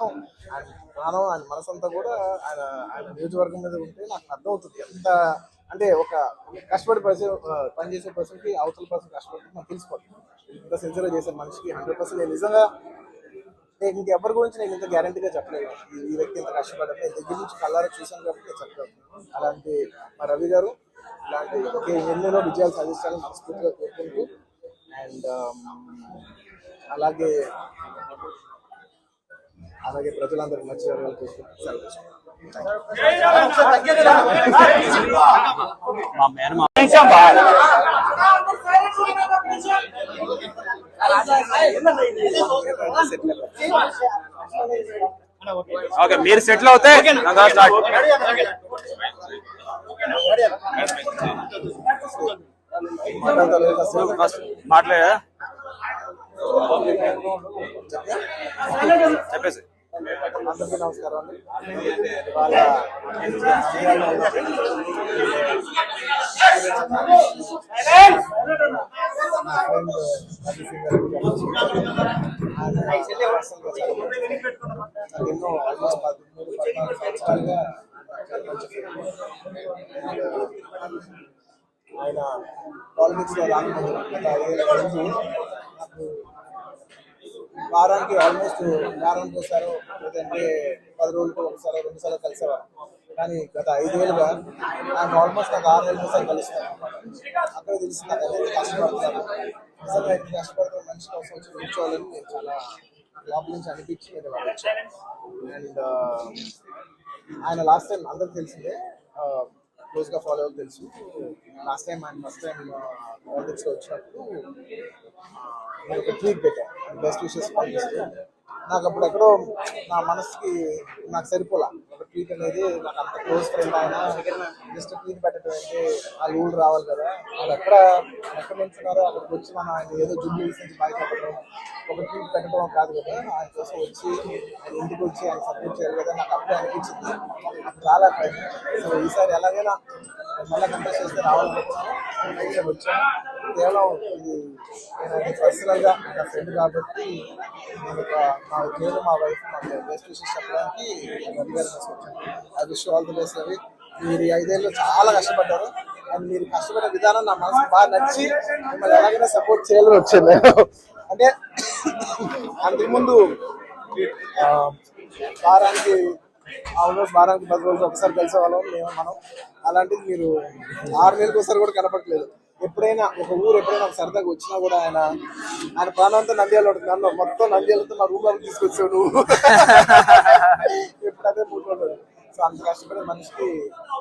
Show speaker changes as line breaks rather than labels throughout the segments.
మొత్తం ఆయన ప్రాణం ఆయన మనసంతా కూడా ఆయన ఆయన నియోజకవర్గం మీద ఉంటే నాకు అర్థమవుతుంది. ఎంత అంటే ఒక కష్టపడి పర్సన్ పనిచేసే పర్సన్కి అవతల పర్సన్ కష్టపడి నాకు తెలిసిపోతుంది ఇంత సిన్సియర్గా చేసే మనిషికి హండ్రెడ్ పర్సెంట్ నేను నిజంగా నేను ఇంకెవరి గురించి నేను ఇంత గ్యారంటీగా చెప్పలేదు. ఈ- వ్యక్తి ఇంత కష్టపడ్డా నేను దగ్గర నుంచి కళ్ళారా చూశాను కాబట్టి నేను చెప్పగలుగుతున్నాను అలాంటి మా రవి గారు ఇలాంటి ఎన్నెన్నో విజయాలు సాధించాలని మనస్ఫూర్తిగా కోరుకుంటూ అండ్ అలాగే అలాగే ప్రజలందరూ మంచి జరగాలని కోరుకుంటూ
ఓకే మీరు సెటిల్ అవుతే స్టార్ట్.
మాట్లాడతారు ఫస్ట్
మాట్లాడా చెప్పేసి
అందరికీ నమస్కారం అండి ఇవాళ నేను నంద్యాలలో ఉన్నాను. నా ఫ్రెండ్ రవి సింగ్ గారు ఆయన పర్సనల్గా చాలా మంచి friend. నాకు ఎన్నో ఆల్మోస్ట్ పదమూడు పద్నాలుగు సంవత్సరాలుగా చాలా మంచి friend. ఆయన పాలిటిక్స్ లో రాకముందు గత ఐదేళ్ల ముందు నాకు వారానికి ఆల్మోస్ట్ వారానికి ఒకసారి లేదంటే పది రోజులకు ఒకసారి రెండు సార్లు కలిసేవారు. కానీ గత ఐదేళ్ళుగా నాకు ఆల్మోస్ట్ నాకు ఆరు నెలలు సార్ కలుస్తాను అక్కడ తెలిసి నాకు ఎంత కష్టపడుతున్నాను నిజంగా ఎంత కష్టపడుతున్న మనిషి కోసం వచ్చి కూర్చోవాలని నేను చాలా లోపల నుంచి అనిపించి నేను వాళ్ళు వచ్చాను అండ్ ఆయన లాస్ట్ టైం అందరికి తెలిసిందే. క్లోజ్గా ఫాలో అవ్వాలి తెలుసు. లాస్ట్ టైం ఆయన ఫస్ట్ టైం పాలిటిక్స్లో వచ్చినప్పుడు నేను ఒక ట్వీట్ పెట్టాను బెస్ట్ విషెస్ పంపిస్తూ నాకు అప్పుడు ఎక్కడో నా మనసుకి నాకు సరిపోలా. ఒక ట్వీట్ అనేది నాకు అంత క్లోజ్ ఫ్రెండ్ ఆయన జస్ట్ ట్వీట్ పెట్టడం అంటే ఆ రూల్ రావాలి కదా. వాళ్ళు ఎక్కడ ఎక్కడ నుంచున్నారో అక్కడికి వచ్చి మనం ఆయన ఏదో జుబ్లీ నుంచి బయట పెట్టడం ఒక ట్వీట్ పెట్టడం కాదు కదా. ఆయన కోసం వచ్చి ఇంటికి వచ్చి ఆయన సపోర్ట్ చేయాలి కదా నాకు అప్పుడే అనిపించింది. నాకు చాలా సో ఈసారి ఎలాగైనా మళ్ళీ కంటెస్ట్ చేస్తే రావాలని వచ్చాను వచ్చాను. కేవలం ఇది నేను పర్సనల్ నా ఫ్రెండ్ కాబట్టి నేను మా నేను మా వైఫ్ మా బెస్ట్ విషెస్ చెప్పడానికి రవి వచ్చాను. I wish all the best Ravi. మీరు ఐదేళ్ళు చాలా కష్టపడ్డారు. అండ్ మీరు కష్టపడే విధానం నా మనసు బాగా నచ్చి మిమ్మల్ని ఎలాగైనా సపోర్ట్ చేయాలని వచ్చాను నేను. అంటే అంతకుముందు వారానికి ఆల్మోస్ట్ వారానికి పది రోజులు ఒకసారి కలిసే వాళ్ళం మేము మనం. అలాంటిది మీరు ఆరు నెలలకు ఒకసారి కూడా కనపట్లేదు ఎప్పుడైనా ఒక ఊరు ఎప్పుడైనా సరదాగా వచ్చినా కూడా ఆయన ఆయన ప్రాణంతో నంద్యాలు ఉంటుంది నన్ను మొత్తం నంద్యాలతో నా రూమ్లోకి తీసుకొచ్చావు నువ్వు. ఎప్పుడు అదే మూడు సో అంత కష్టపడే మనిషికి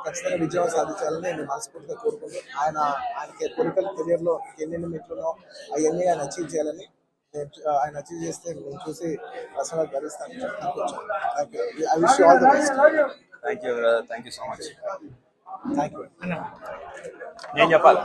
ఖచ్చితంగా విజయం సాధించాలని నేను మనస్ఫూర్తిగా కోరుకుంటూ ఆయన ఆయనకి పొలిటికల్ కెరియర్లో ఎన్నెన్ని మెట్లునో అవన్నీ ఆయన అచీవ్ చేయాలని ఆయన అచీవ్ చేస్తే నేను చూసి personal భరిస్తాను. Thank you I wish all the best
thank you thank you so much
thank you
నేను చెప్పాలి?